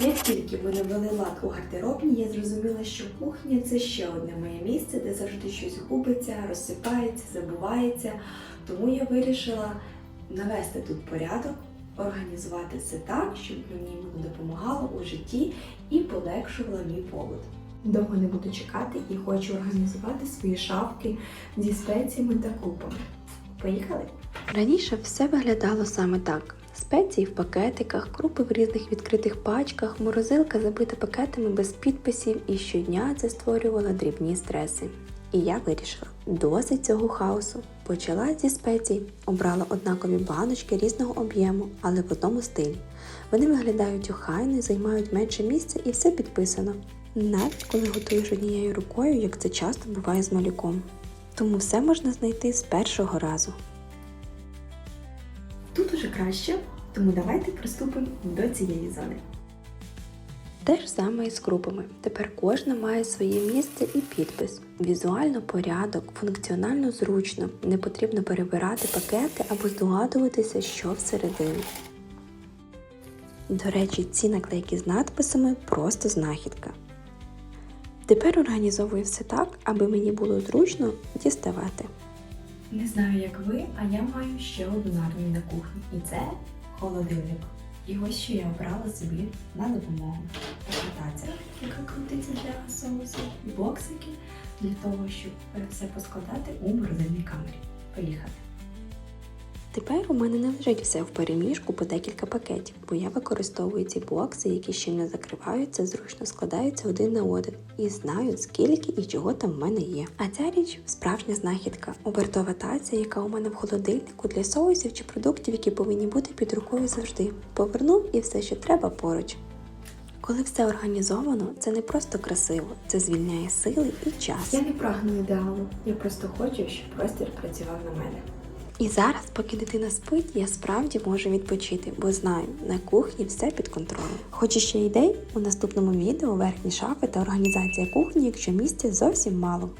Як тільки ми навели лад у гардеробні, я зрозуміла, що кухня це ще одне моє місце, де завжди щось губиться, розсипається, забувається. Тому я вирішила навести тут порядок, організувати все так, щоб мені воно допомагало у житті і полегшувало мій побут. Довго не буду чекати і хочу організувати свої шафки зі спеціями та крупами. Поїхали? Раніше все виглядало саме так: спеції в пакетиках, крупи в різних відкритих пачках, морозилка забита пакетами без підписів, і щодня це створювало дрібні стреси. І я вирішила досить цього хаосу. Почала зі спецій, обрала однакові баночки різного об'єму, але в одному стилі. Вони виглядають охайно, займають менше місця і все підписано. Навіть коли готуєш однією рукою, як це часто буває з малюком. Тому все можна знайти з першого разу. Краще, тому давайте приступимо до цієї зони. Те ж саме і з крупами. Тепер кожна має своє місце і підпис. Візуально порядок, функціонально зручно, не потрібно перебирати пакети або здогадуватися, що всередині. До речі, ці наклейки з надписами просто знахідка. Тепер організовую все так, аби мені було зручно діставати. Не знаю, як ви, а я маю ще одну армію на кухні. І це холодильник. І ось що я обрала собі на допомогу. Така яка крутиться для соусу, боксики для того, щоб все поскладати у морозильній камері. Поїхали. Тепер у мене не лежить все в переміжку по декілька пакетів, бо я використовую ці бокси, які щільно закриваються, зручно складаються один на один і знаю, скільки і чого там в мене є. А ця річ справжня знахідка, обертова таця, яка у мене в холодильнику для соусів чи продуктів, які повинні бути під рукою завжди. Повернув і все, що треба поруч. Коли все організовано, це не просто красиво, це звільняє сили і час. Я не прагну ідеалу, я просто хочу, щоб простір працював на мене. І зараз, поки дитина спить, я справді можу відпочити, бо знаю, на кухні все під контролем. Хочеш ще ідей? У наступному відео верхні шафи та організація кухні, якщо місця зовсім мало.